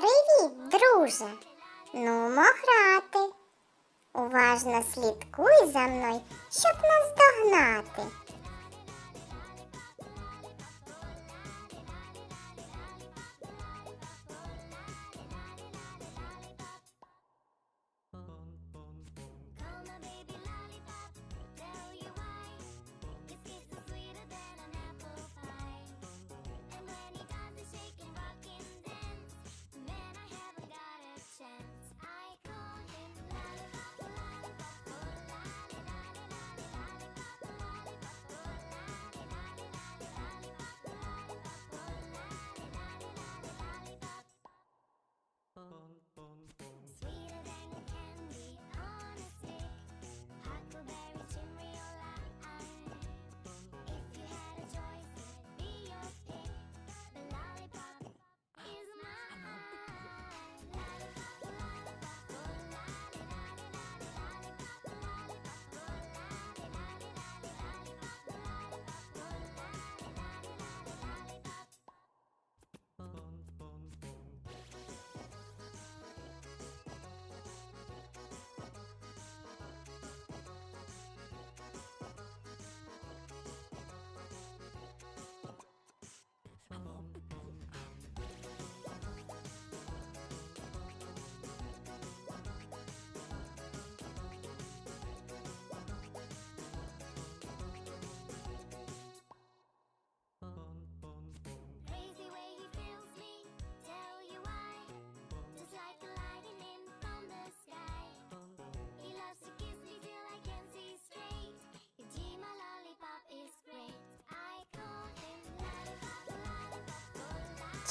Привіт, друже. Нумо грати. Уважно слідкуй за мною, щоб нас догнати.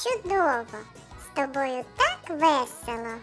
Чудово! З тобою так весело!